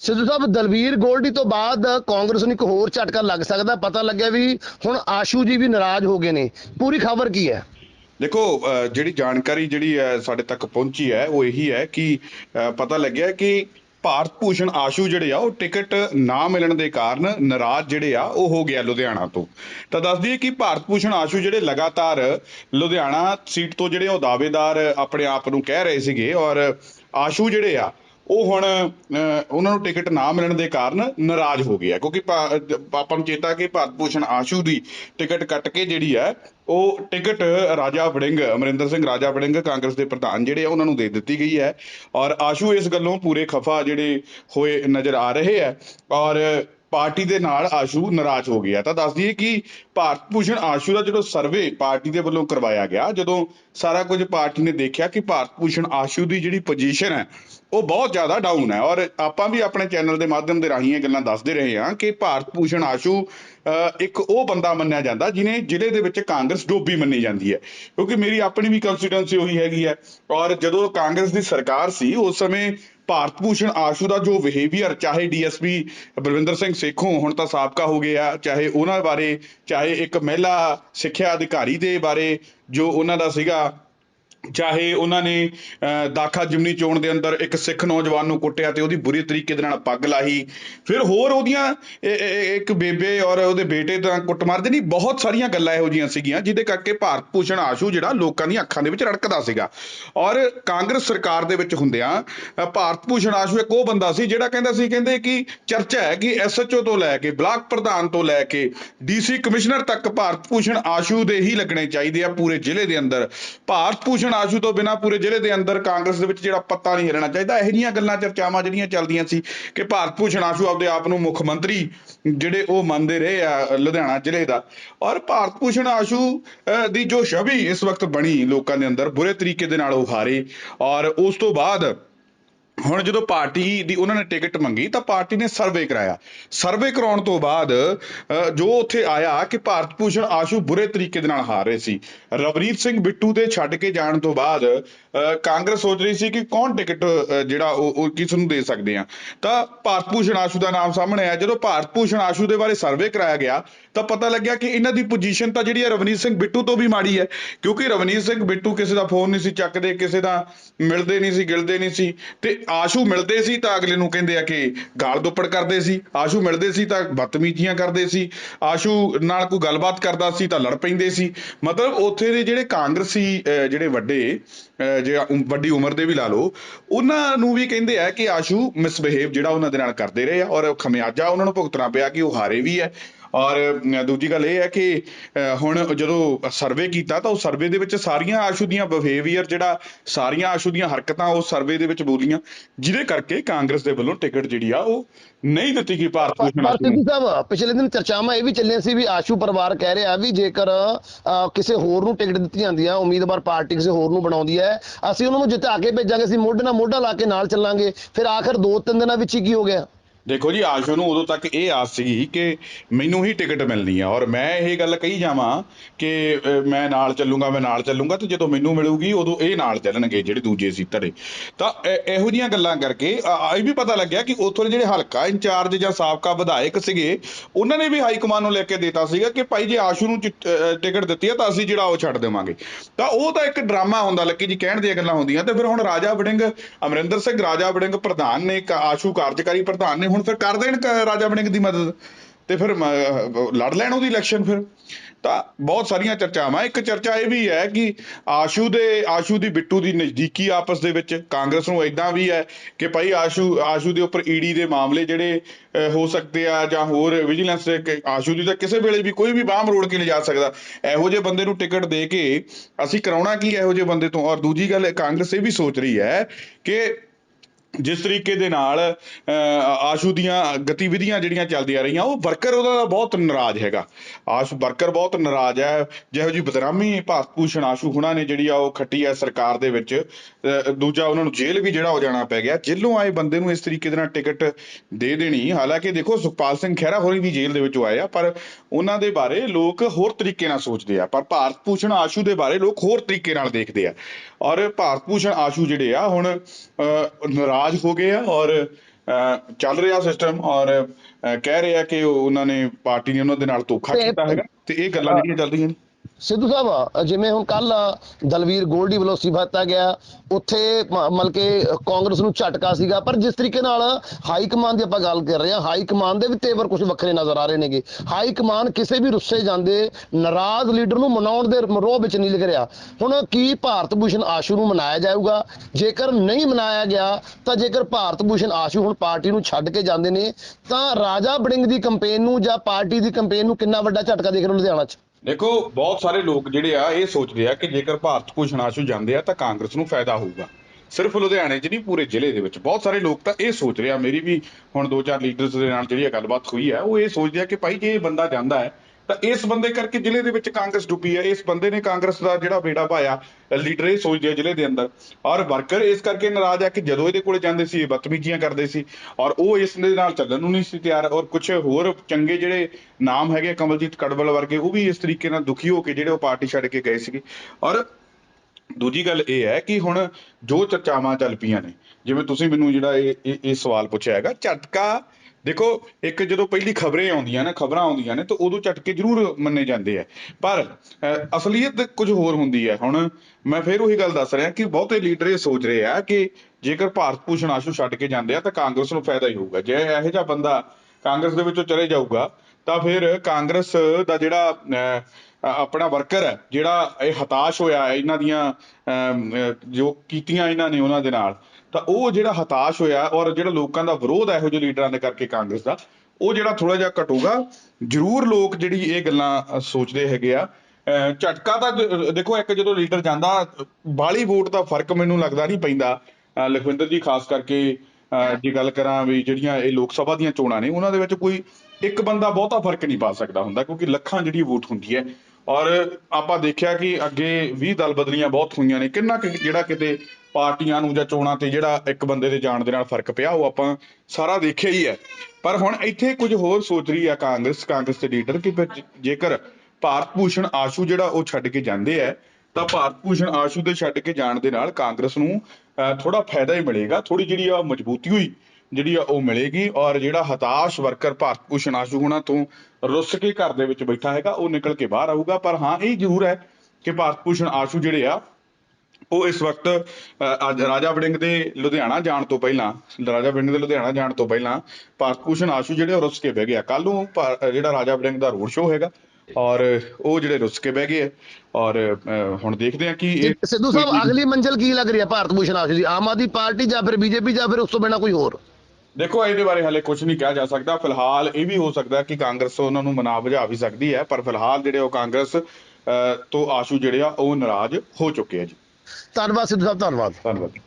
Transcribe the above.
ਸਿੱਧੂ ਸਾਹਿਬ ਦਲਵੀਰ ਗੋਲਡੀ ਤੋਂ ਬਾਅਦ ਕਾਂਗਰਸ ਨੂੰ ਇੱਕ ਹੋਰ ਝਟਕਾ ਲੱਗ ਸਕਦਾ, ਪਤਾ ਲੱਗਿਆ ਵੀ ਹੁਣ ਆਸ਼ੂ ਜੀ ਵੀ ਨਾਰਾਜ਼ ਹੋ ਗਏ ਨੇ। ਪੂਰੀ ਖਬਰ ਕੀ ਹੈ? ਦੇਖੋ ਜਿਹੜੀ ਜਾਣਕਾਰੀ ਜਿਹੜੀ ਹੈ ਸਾਡੇ ਤੱਕ ਪਹੁੰਚੀ ਹੈ, ਉਹ ਇਹੀ ਹੈ ਕਿ ਪਤਾ ਲੱਗਿਆ ਕਿ ਭਾਰਤ ਭੂਸ਼ਣ ਆਸ਼ੂ ਜਿਹੜੇ ਆ, ਉਹ ਟਿਕਟ ਨਾ ਮਿਲਣ ਦੇ ਕਾਰਨ ਨਾਰਾਜ਼ ਜਿਹੜੇ ਆ, ਉਹ ਹੋ ਗਿਆ ਲੁਧਿਆਣਾ ਤੋਂ। ਤਾਂ ਦੱਸ ਦਈਏ ਕਿ ਭਾਰਤ ਭੂਸ਼ਣ ਆਸ਼ੂ ਜਿਹੜੇ ਲਗਾਤਾਰ ਲੁਧਿਆਣਾ ਸੀਟ ਤੋਂ ਜਿਹੜੇ ਉਹ ਦਾਅਵੇਦਾਰ ਆਪਣੇ ਆਪ ਨੂੰ ਕਹਿ ਰਹੇ ਸੀਗੇ ਔਰ ਆਸ਼ੂ ਜਿਹੜੇ ਆ ਉਹ ਹੁਣ ਅਹ, ਉਹਨਾਂ ਨੂੰ ਟਿਕਟ ਨਾ ਮਿਲਣ ਦੇ ਕਾਰਨ ਨਾਰਾਜ਼ ਹੋ ਗਏ ਆ। ਕਿਉਂਕਿ ਆਪਾਂ ਨੂੰ ਚੇਤਾ ਕਿ ਭਾਰਤ ਭੂਸ਼ਣ ਆਸ਼ੂ ਦੀ ਟਿਕਟ ਕੱਟ ਕੇ ਜਿਹੜੀ ਹੈ ਉਹ ਟਿਕਟ ਰਾਜਾ ਵੜਿੰਗ ਅਮਰਿੰਦਰ ਸਿੰਘ ਰਾਜਾ ਵੜਿੰਗ ਕਾਂਗਰਸ ਦੇ ਪ੍ਰਧਾਨ ਜਿਹੜੇ ਆ ਉਹਨਾਂ ਨੂੰ ਦੇ ਦਿੱਤੀ ਗਈ ਹੈ। ਔਰ ਆਸ਼ੂ ਇਸ ਗੱਲੋਂ ਪੂਰੇ ਖਫਾ ਜਿਹੜੇ ਹੋਏ ਨਜ਼ਰ ਆ ਰਹੇ ਆ। ਔਰ ਪਾਰਟੀ ਦੇ ਨਾਲ ਆਸ਼ੂ ਨਾਰਾਜ਼ ਹੋ ਗਿਆ। ਤਾਂ ਦੱਸ ਦਈਏ ਕਿ ਭਾਰਤ ਭੂਸ਼ਣ ਆਸ਼ੂ ਦਾ ਜਿਹੜਾ ਸਰਵੇ ਪਾਰਟੀ ਦੇ ਵੱਲੋਂ ਕਰਵਾਇਆ ਗਿਆ ਜਦੋਂ ਸਾਰਾ ਕੁਝ ਪਾਰਟੀ ਨੇ ਦੇਖਿਆ ਕਿ ਭਾਰਤ ਭੂਸ਼ਣ ਆਸ਼ੂ ਦੀ ਜਿਹੜੀ ਪੋਜੀਸ਼ਨ ਹੈ ਉਹ ਬਹੁਤ ਜ਼ਿਆਦਾ ਡਾਊਨ ਹੈ। ਔਰ ਆਪਾਂ ਵੀ ਆਪਣੇ ਚੈਨਲ ਦੇ ਮਾਧਿਅਮ ਦੇ ਰਾਹੀਂ ਇਹ ਗੱਲਾਂ ਦੱਸਦੇ ਰਹੇ ਹਾਂ ਕਿ ਭਾਰਤ ਭੂਸ਼ਣ ਆਸ਼ੂ ਅਹ, ਇੱਕ ਉਹ ਬੰਦਾ ਮੰਨਿਆ ਜਾਂਦਾ ਜਿਨੇ ਜ਼ਿਲ੍ਹੇ ਦੇ ਵਿੱਚ ਕਾਂਗਰਸ ਡੋਬੀ ਮੰਨੀ ਜਾਂਦੀ ਹੈ। ਕਿਉਂਕਿ ਮੇਰੀ ਆਪਣੀ ਵੀ ਕੰਸਟੀਟੂਐਂਸੀ ਉਹੀ ਹੈਗੀ ਹੈ। ਔਰ ਜਦੋਂ ਕਾਂਗਰਸ ਦੀ ਸਰਕਾਰ ਸੀ ਉਸ ਸਮੇਂ ਭਾਰਤ ਭੂਸ਼ਣ ਆਸ਼ੂ ਦਾ ਜੋ ਬਿਹੇਵੀਅਰ ਚਾਹੇ ਡੀਐਸਪੀ ਬਲਵਿੰਦਰ ਸਿੰਘ ਸੇਖੋਂ ਹੁਣ ਤਾਂ ਸਾਬਕਾ ਹੋ ਗਿਆ, ਚਾਹੇ ਉਹਨਾਂ ਬਾਰੇ, ਚਾਹੇ ਇੱਕ ਮਹਿਲਾ ਸਿੱਖਿਆ ਅਧਿਕਾਰੀ ਦੇ ਬਾਰੇ ਜੋ ਉਹਨਾਂ ਦਾ ਸੀਗਾ ਚਾਹੇ ਉਹਨਾਂ ਨੇ ਅਹ, ਦਾਖਾ ਜਿਮਨੀ ਚੋਣ ਦੇ ਅੰਦਰ ਇੱਕ ਸਿੱਖ ਨੌਜਵਾਨ ਨੂੰ ਕੁੱਟਿਆ ਤੇ ਉਹਦੀ ਬੁਰੀ ਤਰੀਕੇ ਦੇ ਨਾਲ ਪੱਗ ਲਾਹੀ। ਫਿਰ ਹੋਰ ਉਹਦੀਆਂ ਇੱਕ ਬੇਬੇ ਔਰ ਉਹਦੇ ਬੇਟੇ ਦਾ ਕੁੱਟਮਾਰ ਦੇ ਨਹੀਂ ਬਹੁਤ ਸਾਰੀਆਂ ਗੱਲਾਂ ਇਹੋ ਜੀਆਂ ਸੀਗੀਆਂ ਜਿਹਦੇ ਕਰਕੇ ਭਾਰਤ ਭੂਸ਼ਣ ਆਸ਼ੂ ਜਿਹੜਾ ਲੋਕਾਂ ਦੀਆਂ ਅੱਖਾਂ ਦੇ ਵਿੱਚ ਰੜਕਦਾ ਸੀਗਾ। ਔਰ ਕਾਂਗਰਸ ਸਰਕਾਰ ਦੇ ਵਿੱਚ ਹੁੰਦਿਆਂ ਭਾਰਤ ਭੂਸ਼ਣ ਆਸ਼ੂ ਇੱਕ ਉਹ ਬੰਦਾ ਸੀ ਜਿਹੜਾ ਕਹਿੰਦਾ ਸੀ ਕਹਿੰਦੇ ਕਿ ਚਰਚਾ ਹੈ ਕਿ ਐਸਐਚਓ ਤੋਂ ਲੈ ਕੇ ਬਲਾਕ ਪ੍ਰਧਾਨ ਤੋਂ ਲੈ ਕੇ ਡੀਸੀ ਕਮਿਸ਼ਨਰ ਤੱਕ ਭਾਰਤ ਭੂਸ਼ਣ ਆਸ਼ੂ ਦੇ ਹੀ ਲੱਗਣੇ ਚਾਹੀਦੇ ਆ ਪੂਰੇ ਜ਼ਿਲ੍ਹੇ ਦੇ ਅੰਦਰ। ਭਾਰਤ ਭੂਸ਼ਣ ਆਸ਼ੂ ਤੋਂ ਬਿਨਾ ਪੂਰੇ ਜ਼ਿਲ੍ਹੇ ਦੇ ਅੰਦਰ ਕਾਂਗਰਸ ਦੇ ਵਿੱਚ ਜਿਹੜਾ ਪੱਤਾ ਨਹੀਂ ਹਿਲਣਾ ਚਾਹੀਦਾ। ਇਹੋ ਜਿਹੀਆਂ ਗੱਲਾਂ ਚਰਚਾਵਾਂ ਜਿਹੜੀਆਂ ਚੱਲਦੀਆਂ ਸੀ ਕਿ ਭਾਰਤ ਭੂਸ਼ਣ ਆਸ਼ੂ ਆਪਦੇ ਆਪ ਨੂੰ ਮੁੱਖ ਮੰਤਰੀ ਜਿਹੜੇ ਉਹ ਮੰਨਦੇ ਰਹੇ ਆ ਲੁਧਿਆਣਾ ਜ਼ਿਲ੍ਹੇ ਦਾ। ਔਰ ਭਾਰਤ ਭੂਸ਼ਣ ਆਸ਼ੂ ਅਹ, ਦੀ ਜੋ ਛਵੀ ਇਸ ਵਕਤ ਬਣੀ ਲੋਕਾਂ ਦੇ ਅੰਦਰ ਬੁਰੇ ਤਰੀਕੇ ਦੇ ਨਾਲ ਉਹ ਹਾਰੇ। ਔਰ ਉਸ ਤੋਂ ਬਾਅਦ ਹੁਣ ਜਦੋਂ ਪਾਰਟੀ ਦੀ ਉਹਨਾਂ ਨੇ ਟਿਕਟ ਮੰਗੀ ਤਾਂ ਪਾਰਟੀ ਨੇ ਸਰਵੇ ਕਰਾਇਆ। ਸਰਵੇ ਕਰਾਉਣ ਤੋਂ ਬਾਅਦ ਅਹ, ਜੋ ਉੱਥੇ ਆਇਆ ਕਿ ਭਾਰਤ ਭੂਸ਼ਣ ਆਸ਼ੂ ਬੁਰੇ ਤਰੀਕੇ ਦੇ ਨਾਲ ਹਾਰ ਰਹੇ ਸੀ। ਰਵਨੀਤ ਸਿੰਘ ਬਿੱਟੂ ਦੇ ਛੱਡ ਕੇ ਜਾਣ ਤੋਂ ਬਾਅਦ ਕਾਂਗਰਸ ਸੋਚ ਰਹੀ ਸੀ ਕਿ ਕੌਣ ਟਿਕਟ ਜਿਹੜਾ ਉਹ ਉਹ ਕਿਸ ਨੂੰ ਦੇ ਸਕਦੇ ਆ। ਤਾਂ ਭਾਰਤ ਭੂਸ਼ਣ ਆਸ਼ੂ ਦਾ ਨਾਮ ਸਾਹਮਣੇ ਆਇਆ। ਜਦੋਂ ਭਾਰਤ ਭੂਸ਼ਣ ਆਸ਼ੂ ਦੇ ਬਾਰੇ ਸਰਵੇ ਕਰਾਇਆ ਗਿਆ ਤਾਂ ਪਤਾ ਲੱਗਿਆ ਕਿ ਇਹਨਾਂ ਦੀ ਪੋਜੀਸ਼ਨ ਤਾਂ ਜਿਹੜੀ ਹੈ ਰਵਨੀਤ ਸਿੰਘ ਬਿੱਟੂ ਤੋਂ ਵੀ ਮਾੜੀ ਹੈ। ਕਿਉਂਕਿ ਰਵਨੀਤ ਸਿੰਘ ਬਿੱਟੂ ਕਿਸੇ ਦਾ ਫੋਨ ਨਹੀਂ ਸੀ ਚੱਕਦੇ ਕਿਸੇ ਦਾ ਮਿਲਦੇ ਨਹੀਂ ਸੀ ਗਿਲਦੇ ਨਹੀਂ ਸੀ। ਤੇ ਆਸ਼ੂ ਮਿਲਦੇ ਸੀ ਤਾਂ ਅਗਲੇ ਨੂੰ ਕਹਿੰਦੇ ਆ ਕਿ ਗਾਲ ਦੁੱਪੜ ਕਰਦੇ ਸੀ। ਆਸ਼ੂ ਮਿਲਦੇ ਸੀ ਤਾਂ ਬਦਤਮੀਜ਼ੀਆਂ ਕਰਦੇ ਸੀ। ਆਸ਼ੂ ਨਾਲ ਕੋਈ ਗੱਲਬਾਤ ਕਰਦਾ ਸੀ ਤਾਂ ਲੜ ਪੈਂਦੇ ਸੀ। ਮਤਲਬ ਉੱਥੇ ਦੇ ਜਿਹੜੇ ਕਾਂਗਰਸੀ ਅਹ, ਜਿਹੜੇ ਵੱਡੇ ਅਹ, ਜੇ ਵੱਡੀ ਉਮਰ ਦੇ ਵੀ ਲਾ ਲਓ, ਉਹਨਾਂ ਨੂੰ ਵੀ ਕਹਿੰਦੇ ਆ ਕਿ ਆਸ਼ੂ ਮਿਸਬਿਹੇਵ ਜਿਹੜਾ ਉਹਨਾਂ ਦੇ ਨਾਲ ਕਰਦੇ ਰਹੇ ਆ ਔਰ ਖਮਿਆਜਾ ਉਹਨਾਂ ਨੂੰ ਭੁਗਤਣਾ ਪਿਆ ਕਿ ਉਹ ਹਾਰੇ ਵੀ ਹੈ ਔਰ ਦੂਜੀ ਗੱਲ ਇਹ ਹੈ ਕਿ ਹੁਣ ਜਦੋਂ ਸਰਵੇ ਕੀਤਾ ਤਾਂ ਉਹ ਸਰਵੇ ਦੇ ਵਿੱਚ ਸਾਰੀਆਂ ਆਸ਼ੂ ਦੀਆਂ ਬਿਹੇਵੀਅਰ ਜਿਹੜਾ ਸਾਰੀਆਂ ਆਸ਼ੂ ਦੀਆਂ ਹਰਕਤਾਂ ਉਹ ਸਰਵੇ ਦੇ ਵਿੱਚ ਬੋਲੀਆਂ ਜਿਹਦੇ ਕਰਕੇ ਕਾਂਗਰਸ ਦੇ ਵੱਲੋਂ ਟਿਕਟ ਜਿਹੜੀ ਆ ਉਹ ਨਹੀਂ ਦਿੱਤੀ ਗਈ ਭਾਰਤ ਭੂਸ਼ਣ ਆਸ਼ੂ ਨੂੰ। ਸਾਹਿਬ ਪਿਛਲੇ ਦਿਨ ਚਰਚਾਵਾਂ ਇਹ ਵੀ ਚੱਲੀਆਂ ਸੀ ਵੀ ਆਸ਼ੂ ਪਰਿਵਾਰ ਕਹਿ ਰਿਹਾ ਵੀ ਜੇਕਰ ਕਿਸੇ ਹੋਰ ਨੂੰ ਟਿਕਟ ਦਿੱਤੀ ਜਾਂਦੀ ਆ ਉਮੀਦਵਾਰ ਪਾਰਟੀ ਕਿਸੇ ਹੋਰ ਨੂੰ ਬਣਾਉਂਦੀ ਹੈ ਅਸੀਂ ਉਹਨਾਂ ਨੂੰ ਜਿੱਤਾ ਕੇ ਭੇਜਾਂਗੇ ਅਸੀਂ ਮੋਢੇ ਨਾਲ ਮੋਢਾ ਲਾ ਕੇ ਨਾਲ ਚੱਲਾਂਗੇ ਫਿਰ ਆਖਰ ਦੋ ਤਿੰਨ ਦਿਨਾਂ ਵਿੱਚ ਹੀ ਕੀ ਹੋ ਗਿਆ? ਦੇਖੋ ਜੀ, ਆਸ਼ੂ ਨੂੰ ਉਦੋਂ ਤੱਕ ਇਹ ਆਸ ਸੀਗੀ ਕਿ ਮੈਨੂੰ ਹੀ ਟਿਕਟ ਮਿਲਣੀ ਆ। ਔਰ ਮੈਂ ਇਹ ਗੱਲ ਕਹੀ ਜਾਵਾਂ ਕਿ ਮੈਂ ਨਾਲ ਚੱਲੂਗਾ, ਮੈਂ ਨਾਲ ਚੱਲੂਗਾ ਤੇ ਜਦੋਂ ਮੈਨੂੰ ਮਿਲੂਗੀ, ਉਦੋਂ ਇਹ ਨਾਲ ਚੱਲਣਗੇ ਜਿਹੜੇ ਦੂਜੇ ਸੀ ਧੜੇ ਤਾਂ ਇਹੋ ਜੀਆਂ ਗੱਲਾਂ ਕਰਕੇ ਇਹ ਵੀ ਪਤਾ ਲੱਗਿਆ ਕਿ ਉੱਥੋਂ ਦੇ ਜਿਹੜੇ ਹਲਕਾ ਇੰਚਾਰਜ ਜਾਂ ਸਾਬਕਾ ਵਿਧਾਇਕ ਸੀਗੇ, ਉਹਨਾਂ ਨੇ ਵੀ ਹਾਈ ਕਮਾਂਡ ਨੂੰ ਲੈ ਕੇ ਦਿੱਤਾ ਸੀਗਾ ਕਿ ਭਾਈ ਜੇ ਆਸ਼ੂ ਨੂੰ ਚਿੱਟ- ਟਿਕਟ ਦਿੱਤੀ ਆ, ਤਾਂ ਅਸੀਂ ਜਿਹੜਾ ਉਹ ਛੱਡ ਦੇਵਾਂਗੇ। ਤਾਂ ਉਹ ਤਾਂ ਇੱਕ ਡਰਾਮਾ ਹੁੰਦਾ, ਲੱਕੀ ਜੀ ਕਹਿਣ ਦੀਆਂ ਗੱਲਾਂ ਹੁੰਦੀਆਂ ਤੇ ਫਿਰ ਹੁਣ ਰਾਜਾ ਵੜਿੰਗ, ਅਮਰਿੰਦਰ ਸਿੰਘ ਰਾਜਾ ਵੜਿੰਗ ਪ੍ਰਧਾਨ ਨੇ ਆਸ਼ੂ ਕਾਰਜਕਾਰੀ ਪ੍ਰਧਾਨ ਨੇ ਹੁਣ ਫਿਰ ਕਰ ਦੇਣ ਰਾਜਾ ਵੜਿੰਗ ਦੀ ਮਦਦ ਤੇ ਫਿਰ ਲੜ ਲੈਣ ਉਹਦੀ ਇਲੈਕਸ਼ਨ ਫਿਰ। ਤਾਂ ਬਹੁਤ ਸਾਰੀਆਂ ਚਰਚਾਵਾਂ। ਇੱਕ ਚਰਚਾ ਇਹ ਵੀ ਹੈ ਕਿ ਆਸ਼ੂ ਦੇ ਆਸ਼ੂ ਦੀ ਬਿੱਟੂ ਦੀ ਨਜ਼ਦੀਕੀ ਆਪਸ ਦੇ ਵਿੱਚ ਕਾਂਗਰਸ ਨੂੰ ਇਦਾਂ ਵੀ ਹੈ ਕਿ ਭਾਈ ਆਸ਼ੂ ਆਸ਼ੂ ਦੇ ਉੱਪਰ ਈਡੀ ਦੇ ਮਾਮਲੇ ਜਿਹੜੇ ਹੋ ਸਕਦੇ ਆ ਜਾਂ ਹੋਰ ਵਿਜੀਲੈਂਸ ਦੇ ਆਸ਼ੂ ਦੀ ਤਾਂ ਕਿਸੇ ਵੇਲੇ ਵੀ ਕੋਈ ਵੀ ਬਾਹ ਮਰੋੜ ਕੇ ਲਿਜਾ ਸਕਦਾ। ਇਹੋ ਜਿਹੇ ਬੰਦੇ ਨੂੰ ਟਿਕਟ ਦੇ ਕੇ ਅਸੀਂ ਕਰਾਉਣਾ ਕੀ ਇਹੋ ਜਿਹੇ ਬੰਦੇ ਤੋਂ? ਔਰ ਦੂਜੀ ਗੱਲ, ਕਾਂਗਰਸ ਇਹ ਵੀ ਸੋਚ ਰਹੀ ਹੈ ਕਿ ਜਿਸ ਤਰੀਕੇ ਦੇ ਨਾਲ ਅਹ, ਆਸ਼ੂ ਦੀਆਂ ਗਤੀਵਿਧੀਆਂ ਜਿਹੜੀਆਂ ਚੱਲਦੀਆਂ ਰਹੀਆਂ ਉਹ ਵਰਕਰ ਉਹਦਾ ਬਹੁਤ ਨਾਰਾਜ਼ ਹੈਗਾ। ਆਸ਼ੂ ਵਰਕਰ ਬਹੁਤ ਨਾਰਾਜ਼ ਹੈ। ਜਿਹੋ ਜੀ ਬਦਨਾਮੀ ਭਾਰਤ ਭੂਸ਼ਣ ਆਸ਼ੂ ਹੁਣਾਂ ਨੇ ਜਿਹੜੀ ਆ ਉਹ ਖੱਟੀ ਹੈ ਸਰਕਾਰ ਦੇ ਵਿੱਚ। ਦੂਜਾ ਉਹਨਾਂ ਨੂੰ ਜੇਲ੍ਹ ਵੀ ਜਿਹੜਾ ਹੋ ਜਾਣਾ ਪੈ ਗਿਆ। ਜੇਲ੍ਹੋਂ ਆਏ ਬੰਦੇ ਨੂੰ ਇਸ ਤਰੀਕੇ ਦੇ ਨਾਲ ਟਿਕਟ ਦੇ ਦੇਣੀ। ਹਾਲਾਂਕਿ ਦੇਖੋ ਸੁਖਪਾਲ ਸਿੰਘ ਖਹਿਰਾ ਹੋਰੀ ਵੀ ਜੇਲ੍ਹ ਦੇ ਵਿੱਚੋਂ ਆਏ ਆ ਪਰ ਉਹਨਾਂ ਦੇ ਬਾਰੇ ਲੋਕ ਹੋਰ ਤਰੀਕੇ ਨਾਲ ਸੋਚਦੇ ਆ। ਪਰ ਭਾਰਤ ਭੂਸ਼ਣ ਆਸ਼ੂ ਦੇ ਬਾਰੇ ਲੋਕ ਹੋਰ ਤਰੀਕੇ ਨਾਲ ਦੇਖਦੇ ਆ। ਔਰ ਭਾਰਤ ਭੂਸ਼ਣ ਆਸ਼ੂ ਜਿਹੜੇ ਆ ਹੁਣ ਅਹ, ਨਾਰਾਜ਼ ਹੋ ਗਏ ਆ ਔਰ ਅਹ, ਚੱਲ ਰਿਹਾ ਸਿਸਟਮ ਔਰ ਕਹਿ ਰਿਹਾ ਕਿ ਉਹ- ਉਹਨਾਂ ਨੇ ਪਾਰਟੀ ਨੇ ਉਹਨਾਂ ਦੇ ਨਾਲ ਧੋਖਾ ਕੀਤਾ ਹੈਗਾ ਤੇ ਇਹ ਗੱਲਾਂ ਜਿਹੜੀਆਂ ਚੱਲ ਰਹੀਆਂ ਨੇ। ਸਿੱਧੂ ਸਾਹਿਬ ਜਿਵੇਂ ਹੁਣ ਕੱਲ ਦਲਵੀਰ ਗੋਲਡੀ ਵੱਲੋਂ ਅਸਤੀਫਾ ਦਿੱਤਾ ਗਿਆ, ਉੱਥੇ, ਮ- ਮਤਲਬ ਕਿ ਕਾਂਗਰਸ ਨੂੰ ਝਟਕਾ ਸੀਗਾ, ਪਰ ਜਿਸ ਤਰੀਕੇ ਨਾਲ ਹਾਈ ਕਮਾਨ ਦੀ ਆਪਾਂ ਗੱਲ ਕਰ ਰਹੇ ਹਾਂ, ਹਾਈ ਕਮਾਨ ਦੇ ਵੀ ਤੇਵਰ ਕੁਝ ਵੱਖਰੇ ਨਜ਼ਰ ਆ ਰਹੇ ਨੇਗੇ। ਹਾਈ ਕਮਾਨ ਕਿਸੇ ਵੀ ਰੁੱਸੇ ਜਾਂਦੇ, ਨਾਰਾਜ਼ ਲੀਡਰ ਨੂੰ ਮਨਾਉਣ ਦੇ ਰੋਹ ਵਿੱਚ ਨਹੀਂ ਲਿਖ ਰਿਹਾ। ਹੁਣ ਕੀ ਭਾਰਤ ਭੂਸ਼ਣ ਆਸ਼ੂ ਨੂੰ ਮਨਾਇਆ ਜਾਊਗਾ? ਜੇਕਰ ਨਹੀਂ ਮਨਾਇਆ ਗਿਆ, ਤਾਂ ਜੇਕਰ ਭਾਰਤ ਭੂਸ਼ਣ ਆਸ਼ੂ ਹੁਣ ਪਾਰਟੀ ਨੂੰ ਛੱਡ ਕੇ ਜਾਂਦੇ ਨੇ, ਤਾਂ ਰਾਜਾ ਬੜਿੰਗ ਦੀ ਕੰਪੇਨ ਨੂੰ ਜਾਂ ਪਾਰਟੀ ਦੀ ਕੰਪੇਨ ਨੂੰ ਕਿੰਨਾ ਵੱਡਾ ਝਟਕਾ ਦੇਖ ਰਹੇ ਲੁਧਿਆਣਾ 'ਚ? ਦੇਖੋ, ਬਹੁਤ ਸਾਰੇ ਲੋਕ ਜਿਹੜੇ ਆ, ਇਹ ਸੋਚਦੇ ਆ ਕਿ ਜੇਕਰ ਭਾਰਤ ਭੂਸ਼ਣ ਆਸ਼ੂ ਜਾਂਦੇ ਆ ਤਾਂ ਕਾਂਗਰਸ ਨੂੰ ਫਾਇਦਾ ਹੋਊਗਾ। ਸਿਰਫ ਲੁਧਿਆਣੇ 'ਚ ਨਹੀਂ, ਪੂਰੇ ਜ਼ਿਲ੍ਹੇ ਦੇ ਵਿੱਚ। ਬਹੁਤ ਸਾਰੇ ਲੋਕ ਤਾਂ ਇਹ ਸੋਚ ਰਹੇ ਆ। ਮੇਰੀ ਵੀ ਹੁਣ ਦੋ ਚਾਰ ਲੀਡਰਸ ਦੇ ਨਾਲ ਜਿਹੜੀ ਆ ਗੱਲਬਾਤ ਹੋਈ ਹੈ ਉਹ ਇਹ ਸੋਚਦੇ ਆ ਕਿ ਭਾਈ ਜੇ ਇਹ ਬੰਦਾ ਜਾਂਦਾ ਹੈ ਤਾਂ ਇਸ ਬੰਦੇ ਕਰਕੇ ਜ਼ਿਲ੍ਹੇ ਦੇ ਵਿੱਚ ਕਾਂਗਰਸ ਡੁੱਬੀ ਹੈ। ਇਸ ਬੰਦੇ ਨੇ ਕਾਂਗਰਸ ਦਾ ਜਿਹੜਾ ਬੇੜਾ ਪਾਇਆ, ਲੀਡਰ ਇਹ ਸੋਚਦੇ ਜ਼ਿਲ੍ਹੇ ਦੇ ਅੰਦਰ। ਔਰ ਵਰਕਰ ਇਸ ਕਰਕੇ ਨਾਰਾਜ਼ ਆ ਕਿ ਜਦੋਂ ਇਹਦੇ ਕੋਲੇ ਜਾਂਦੇ ਸੀ, ਇਹ ਬਦਤਮੀਜ਼ੀਆਂ ਕਰਦੇ ਸੀ। ਔਰ ਉਹ ਇਸ ਦੇ ਨਾਲ ਚੱਲਣ ਨੂੰ ਨਹੀਂ ਸੀ ਤਿਆਰ। ਔਰ ਕੁਝ ਹੋਰ ਚੰਗੇ ਜਿਹੜੇ ਨਾਮ ਹੈਗੇ ਕਮਲਜੀਤ ਕੜਵਲ ਵਰਗੇ, ਉਹ ਵੀ ਇਸ ਤਰੀਕੇ ਨਾਲ ਦੁਖੀ ਹੋ ਕੇ ਜਿਹੜੇ ਉਹ ਪਾਰਟੀ ਛੱਡ ਕੇ ਗਏ ਸੀਗੇ। ਔਰ ਦੂਜੀ ਗੱਲ ਇਹ ਹੈ ਕਿ ਹੁਣ ਜੋ ਚਰਚਾਵਾਂ ਚੱਲ ਪਈਆਂ ਨੇ, ਜਿਵੇਂ ਤੁਸੀਂ ਮੈਨੂੰ ਜਿਹੜਾ ਇਹ ਇਹ ਸਵਾਲ ਪੁੱਛਿਆ ਹੈਗਾ, ਝਟਕਾ ਦੇਖੋ ਇੱਕ ਜਦੋਂ ਪਹਿਲੀ ਖਬਰਾਂ ਆਉਂਦੀਆਂ ਨੇ ਖਬਰਾਂ ਆਉਂਦੀਆਂ ਨੇ ਤਾਂ ਉਦੋਂ ਝਟਕੇ ਜ਼ਰੂਰ ਮੰਨੇ ਜਾਂਦੇ ਆ। ਪਰ ਅਹ, ਅਸਲੀਅਤ ਕੁਝ ਹੋਰ ਹੁੰਦੀ ਹੈ ਹੁਣ ਮੈਂ ਫੇਰ ਉਹੀ ਗੱਲ ਦੱਸ ਰਿਹਾ ਕਿ ਬਹੁਤੇ ਲੀਡਰ ਇਹ ਸੋਚ ਰਹੇ ਆ ਕਿ ਜੇਕਰ ਭਾਰਤ ਭੂਸ਼ਣ ਆਸ਼ੂ ਛੱਡ ਕੇ ਜਾਂਦੇ ਆ ਤਾਂ ਕਾਂਗਰਸ ਨੂੰ ਫਾਇਦਾ ਹੀ ਹੋਊਗਾ। ਜੇ ਇਹੋ ਜਿਹਾ ਬੰਦਾ ਕਾਂਗਰਸ ਦੇ ਵਿੱਚੋਂ ਚਲੇ ਜਾਊਗਾ ਤਾਂ ਫਿਰ ਕਾਂਗਰਸ ਦਾ ਜਿਹੜਾ ਅਹ, ਅ- ਆਪਣਾ ਵਰਕਰ ਹੈ ਜਿਹੜਾ ਇਹ ਹਤਾਸ਼ ਹੋਇਆ ਹੈ ਇਹਨਾਂ ਦੀਆਂ ਅਮ, ਅਹ, ਜੋ ਕੀਤੀਆਂ ਇਹਨਾਂ ਨੇ ਉਹਨਾਂ ਦੇ ਨਾਲ ਤਾਂ ਉਹ ਜਿਹੜਾ ਹਤਾਸ਼ ਹੋਇਆ ਔਰ ਜਿਹੜਾ ਲੋਕਾਂ ਦਾ ਵਿਰੋਧ ਹੈ ਇਹੋ ਜਿਹੇ ਲੀਡਰਾਂ ਦੇ ਕਰਕੇ ਕਾਂਗਰਸ ਦਾ, ਉਹ ਜਿਹੜਾ ਥੋੜਾ ਜਿਹਾ ਘਟੂਗਾ, ਜ਼ਰੂਰ ਲੋਕ ਜਿਹੜੀ ਇਹ ਗੱਲਾਂ ਸੋਚਦੇ ਹੈਗੇ ਆ। ਝਟਕਾ ਤਾਂ ਦੇਖੋ ਇੱਕ ਜਦੋਂ ਲੀਡਰ ਜਾਂਦਾ ਬਾਲੀ ਵੋਟ ਦਾ ਫ਼ਰਕ ਮੈਨੂੰ ਲੱਗਦਾ ਨਹੀਂ ਪੈਂਦਾ। ਲਖਵਿੰਦਰ ਜੀ ਖਾਸ ਕਰਕੇ ਅਹ ਜੇ ਗੱਲ ਕਰਾਂ ਵੀ ਜਿਹੜੀਆਂ ਇਹ ਲੋਕ ਸਭਾ ਦੀਆਂ ਚੋਣਾਂ ਨੇ, ਉਹਨਾਂ ਦੇ ਵਿੱਚ ਕੋਈ ਇੱਕ ਬੰਦਾ ਬਹੁਤਾ ਫ਼ਰਕ ਨਹੀਂ ਪਾ ਸਕਦਾ ਹੁੰਦਾ, ਕਿਉਂਕਿ ਲੱਖਾਂ ਜਿਹੜੀ ਵੋਟ ਹੁੰਦੀ ਹੈ ਔਰ ਆਪਾਂ ਦੇਖਿਆ ਕਿ ਅੱਗੇ 20 ਦਲ ਬਦਲੀਆਂ ਬਹੁਤ ਹੋਈਆਂ ਨੇ। ਕਿੰਨਾ ਕੁ ਜਿਹੜਾ ਕਿਤੇ ਪਾਰਟੀਆਂ ਨੂੰ ਜਾਂ ਚੋਣਾਂ ਤੇ ਜਿਹੜਾ ਇੱਕ ਬੰਦੇ ਦੇ ਜਾਣ ਦੇ ਨਾਲ ਫ਼ਰਕ ਪਿਆ, ਉਹ ਆਪਾਂ ਸਾਰਾ ਦੇਖਿਆ ਹੀ ਹੈ। ਪਰ ਹੁਣ ਇੱਥੇ ਕੁਝ ਹੋਰ ਸੋਚ ਰਹੀ ਆ ਕਾਂਗਰਸ ਕਾਂਗਰਸ ਦੇ ਲੀਡਰ ਕਿ ਜੇਕਰ ਭਾਰਤ ਭੂਸ਼ਣ ਆਸ਼ੂ ਜਿਹੜਾ ਉਹ ਛੱਡ ਕੇ ਜਾਂਦੇ ਆ ਤਾਂ ਭਾਰਤ ਭੂਸ਼ਣ ਆਸ਼ੂ ਦੇ ਛੱਡ ਕੇ ਜਾਣ ਦੇ ਨਾਲ ਕਾਂਗਰਸ ਨੂੰ ਥੋੜਾ ਫਾਇਦਾ ਹੀ ਮਿਲੇਗਾ। ਥੋੜੀ ਜਿਹੜੀ ਆ ਮਜ਼ਬੂਤੀ ਹੋਈ। ਜਿਹੜੀ ਆ ਉਹ ਮਿਲੇਗੀ ਔਰ ਜਿਹੜਾ ਹਤਾਸ਼ ਵਰਕਰ ਭਾਰਤ ਭੂਸ਼ਣ ਆਸ਼ੂ ਹੋਣਾ ਤੋਂ ਰੁੱਸ ਕੇ ਘਰ ਦੇ ਵਿੱਚ ਬੈਠਾ ਹੈਗਾ ਉਹ ਨਿਕਲ ਕੇ ਬਾਹਰ ਆਊਗਾ। ਪਰ ਹਾਂ ਇਹ ਜ਼ਰੂਰ ਹੈ ਕਿ ਭਾਰਤ ਭੂਸ਼ਣ ਆਸ਼ੂ ਜਿਹੜੇ ਆ ਉਹ ਇਸ ਵਕਤ ਅੱਜ ਰਾਜਾ ਵੜਿੰਗ ਦੇ ਲੁਧਿਆਣਾ ਜਾਣ ਤੋਂ ਪਹਿਲਾਂ ਰਾਜਾ ਵੜਿੰਗ ਦੇ ਲੁਧਿਆਣਾ ਜਾਣ ਤੋਂ ਪਹਿਲਾਂ ਭਾਰਤ ਭੂਸ਼ਣ ਆਸ਼ੂ ਜਿਹੜੇ ਉਹ ਰੁੱਸ ਕੇ ਬਹਿ ਗਿਆ। ਕੱਲ ਨੂੰ ਜਿਹੜਾ ਰਾਜਾ ਵੜਿੰਗ ਦਾ ਰੋਡ ਸ਼ੋਅ ਹੈਗਾ ਔਰ ਉਹ ਜਿਹੜੇ ਰੁੱਸ ਕੇ ਬਹਿ ਗਏ ਔਰ ਹੁਣ ਦੇਖਦੇ ਆ ਕਿ ਇਹ ਸਿੱਧੂ ਸਾਹਿਬ ਅਗਲੀ ਮੰਜ਼ਿਲ ਕੀ ਲੱਗ ਰਹੀ ਹੈ ਭਾਰਤ ਭੂਸ਼ਣ ਆਸ਼ੂ ਦੀ? ਆਮ ਆਦਮੀ ਪਾਰਟੀ ਜਾਂ ਫਿਰ ਬੀਜੇਪੀ ਜਾਂ ਫਿਰ ਉਸ ਤੋਂ ਬਿਨਾਂ ਕੋਈ ਹੋਰ? ਦੇਖੋ ਇਹਦੇ ਬਾਰੇ ਹਾਲੇ ਕੁਝ ਨਹੀਂ ਕਿਹਾ ਜਾ ਸਕਦਾ। ਫਿਲਹਾਲ ਇਹ ਵੀ ਹੋ ਸਕਦਾ ਕਿ ਕਾਂਗਰਸ ਉਹਨਾਂ ਨੂੰ ਮਨਾ ਬੁਝਾ ਵੀ ਸਕਦੀ ਹੈ ਪਰ ਫਿਲਹਾਲ ਜਿਹੜੇ ਉਹ ਕਾਂਗਰਸ ਤੋਂ ਆਸ਼ੂ ਜਿਹੜੇ ਆ ਉਹ ਨਾਰਾਜ਼ ਹੋ ਚੁੱਕੇ ਆ ਜੀ। ਧੰਨਵਾਦ ਸਿੱਧੂ ਸਾਹਿਬ ਧੰਨਵਾਦ। ਧੰਨਵਾਦ।